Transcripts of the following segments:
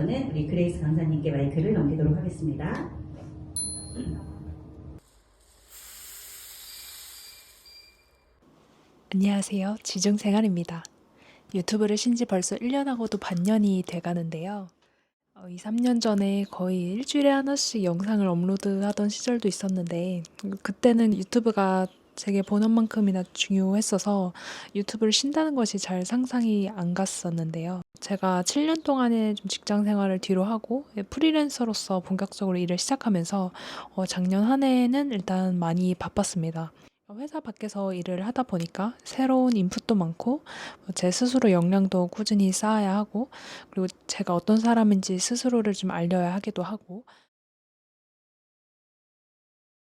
저는 우리 그레이스 강사님께 마이크를 넘기도록 하겠습니다. 안녕하세요. 지중생활입니다. 유튜브를 신지 벌써 1년하고도 반년이 돼가는데요. 어, 2, 3년 전에 거의 일주일에 하나씩 영상을 업로드하던 시절도 있었는데 그때는 유튜브가 제게 본업만큼이나 중요했어서 유튜브를 쉰다는 것이 잘 상상이 안 갔었는데요. 제가 7년 동안의 좀 직장 생활을 뒤로 하고 프리랜서로서 본격적으로 일을 시작하면서 어, 작년 한 해는 일단 많이 바빴습니다. 회사 밖에서 일을 하다 보니까 새로운 인풋도 많고 제 스스로 역량도 꾸준히 쌓아야 하고 그리고 제가 어떤 사람인지 스스로를 좀 알려야 하기도 하고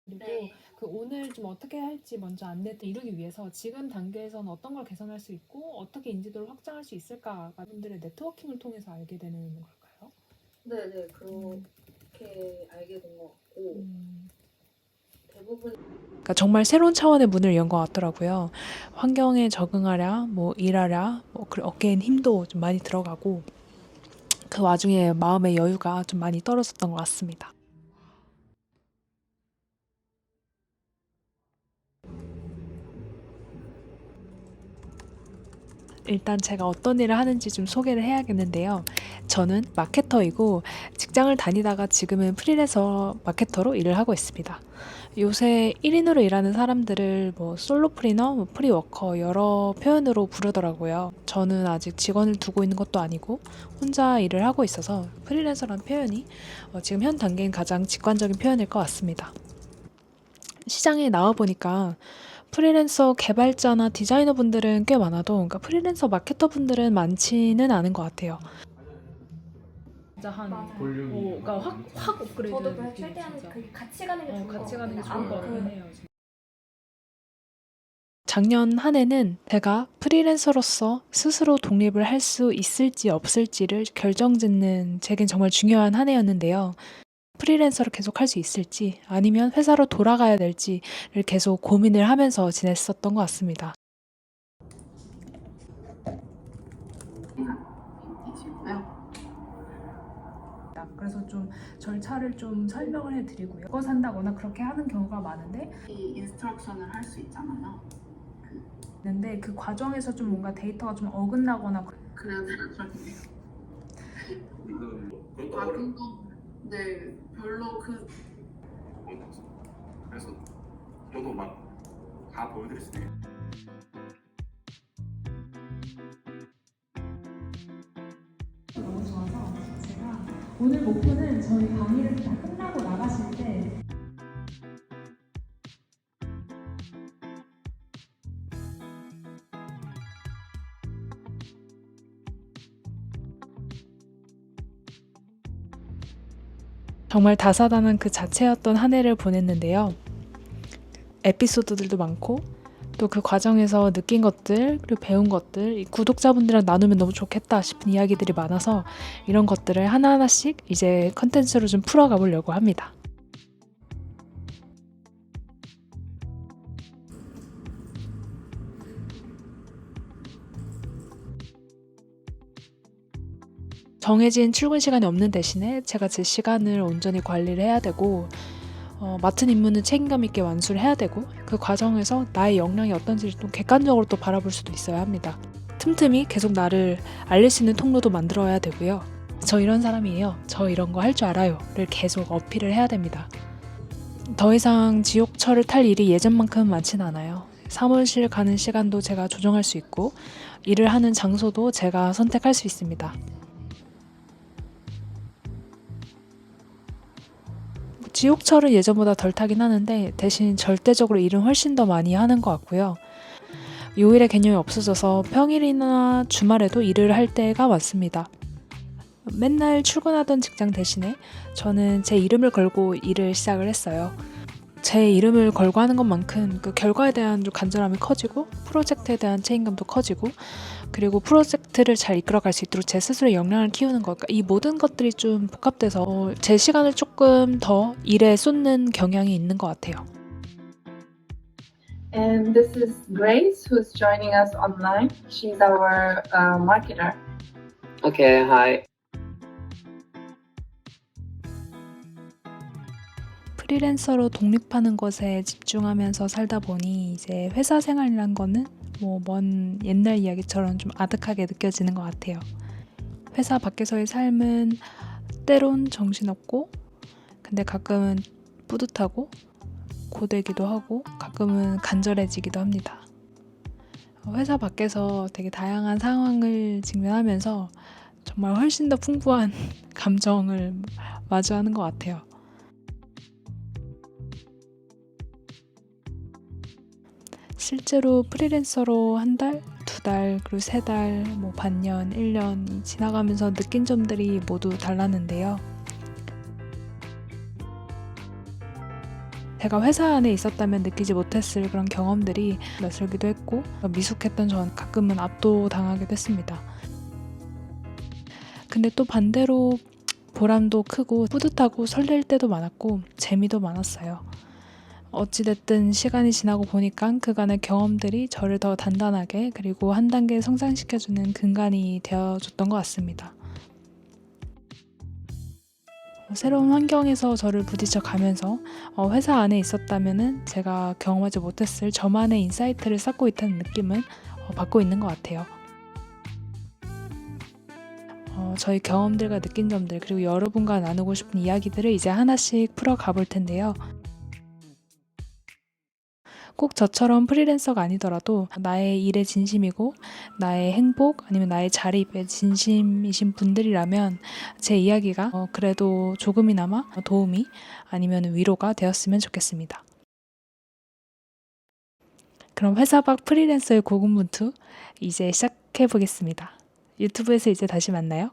네. 그 오늘 좀 어떻게 할지 먼저 안내 이루기 위해서 지금 단계에서는 어떤 걸 개선할 수 있고 어떻게 인지도를 확장할 수 있을까가 분들의 네트워킹을 통해서 알게 되는 걸까요? 네네 그렇게 알게 된 것 같고 음. 대부분 그러니까 정말 새로운 차원의 문을 연 것 같더라고요. 환경에 적응하랴, 뭐 일하랴, 뭐그 어깨엔 힘도 좀 많이 들어가고 그 와중에 마음의 여유가 좀 많이 떨어졌던 것 같습니다. 일단 제가 어떤 일을 하는지 좀 소개를 해야겠는데요. 저는 마케터이고 직장을 다니다가 지금은 프리랜서 마케터로 일을 하고 있습니다. 요새 1인으로 일하는 사람들을 뭐 솔로프리너, 뭐 프리워커 여러 표현으로 부르더라고요. 저는 아직 직원을 두고 있는 것도 아니고 혼자 일을 하고 있어서 프리랜서라는 표현이 어, 지금 현 단계인 가장 직관적인 표현일 것 같습니다. 시장에 나와 보니까 프리랜서 개발자나 디자이너 분들은 꽤 많아도 그러니까 프리랜서 마케터 분들은 많지는 않은 것 같아요. 진짜 한 맞아요. 볼륨이 오, 그러니까 확, 확 업그레이드 저도 그냥 느낌이 최대한 진짜. 그 같이 가는 게 어, 좋은 같이 것 가는 게 같아요. 좋을 것 아, 같긴 그- 해요. 지금. 작년 한 해는 제가 프리랜서로서 스스로 독립을 할 수 있을지 없을지를 결정짓는 제겐 정말 중요한 한 해였는데요. 프리랜서를 계속 할 수 있을지 아니면 회사로 돌아가야 될지를 계속 고민을 하면서 지냈었던 것 같습니다. 그래서 좀 절차를 좀 설명을 해드리고요. 그거 산다거나 그렇게 하는 경우가 많은데 이 인스트럭션을 할 수 있잖아요. 있는데 그 과정에서 좀 뭔가 데이터가 좀 어긋나거나 그래서 그렇게 이거는 뭐 그것도 아 어려워. 그거 네 별로 그 그래서 저도 막 다 보여드릴 수 있어요. 너무 좋아서 제가 오늘 목표는 저희 강의를 다 끝 정말 다사다난 그 자체였던 한 해를 보냈는데요. 에피소드들도 많고 또 그 과정에서 느낀 것들 그리고 배운 것들 이 구독자분들이랑 나누면 너무 좋겠다 싶은 이야기들이 많아서 이런 것들을 하나하나씩 이제 컨텐츠로 좀 풀어가 보려고 합니다. 정해진 출근 시간이 없는 대신에 제가 제 시간을 온전히 관리를 해야 되고 어, 맡은 임무는 책임감 있게 완수를 해야 되고 그 과정에서 나의 역량이 어떤지를 또 객관적으로 또 바라볼 수도 있어야 합니다. 틈틈이 계속 나를 알릴 수 있는 통로도 만들어야 되고요. 저 이런 사람이에요. 저 이런 거 할 줄 알아요.를 계속 어필을 해야 됩니다. 더 이상 지옥철을 탈 일이 예전만큼 많진 않아요. 사무실 가는 시간도 제가 조정할 수 있고 일을 하는 장소도 제가 선택할 수 있습니다. 지옥철은 예전보다 덜 타긴 하는데 대신 절대적으로 일은 훨씬 더 많이 하는 것 같고요. 요일의 개념이 없어져서 평일이나 주말에도 일을 할 때가 많습니다. 맨날 출근하던 직장 대신에 저는 제 이름을 걸고 일을 시작을 했어요. 제 이름을 걸고 하는 것만큼 그 결과에 대한 좀 간절함이 커지고 프로젝트에 대한 책임감도 커지고 그리고 프로젝트를 잘 이끌어갈 수 있도록 제 스스로의 역량을 키우는 것, 그러니까 이 모든 것들이 좀 복합돼서 제 시간을 조금 더 일에 쏟는 경향이 있는 것 같아요. And this is Grace, who's joining us online. She's our uh, marketer. Okay, hi. 프리랜서로 독립하는 것에 집중하면서 살다 보니 이제 회사 생활이란 거는 뭐 먼 옛날 이야기처럼 좀 아득하게 느껴지는 것 같아요. 회사 밖에서의 삶은 때론 정신없고 근데 가끔은 뿌듯하고 고되기도 하고 가끔은 간절해지기도 합니다. 회사 밖에서 되게 다양한 상황을 직면하면서 정말 훨씬 더 풍부한 감정을 마주하는 것 같아요. 실제로 프리랜서로 한 달, 두 달, 그리고 세 달, 뭐 반년, 1년 지나가면서 느낀 점들이 모두 달랐는데요. 제가 회사 안에 있었다면 느끼지 못했을 그런 경험들이 낯설기도 했고 미숙했던 전 가끔은 압도당하기도 했습니다. 근데 또 반대로 보람도 크고 뿌듯하고 설렐 때도 많았고 재미도 많았어요. 어찌됐든 시간이 지나고 보니까 그간의 경험들이 저를 더 단단하게 그리고 한 단계 성장시켜주는 근간이 되어줬던 것 같습니다. 새로운 환경에서 저를 부딪혀 가면서 어, 회사 안에 있었다면은 제가 경험하지 못했을 저만의 인사이트를 쌓고 있다는 느낌은 어, 받고 있는 것 같아요. 어, 저희 경험들과 느낀 점들 그리고 여러분과 나누고 싶은 이야기들을 이제 하나씩 풀어 가 볼 텐데요. 꼭 저처럼 프리랜서가 아니더라도 나의 일에 진심이고 나의 행복 아니면 나의 자립에 진심이신 분들이라면 제 이야기가 어, 그래도 조금이나마 도움이 아니면 위로가 되었으면 좋겠습니다. 그럼 회사 밖 프리랜서의 고군분투 이제 시작해 보겠습니다. 유튜브에서 이제 다시 만나요.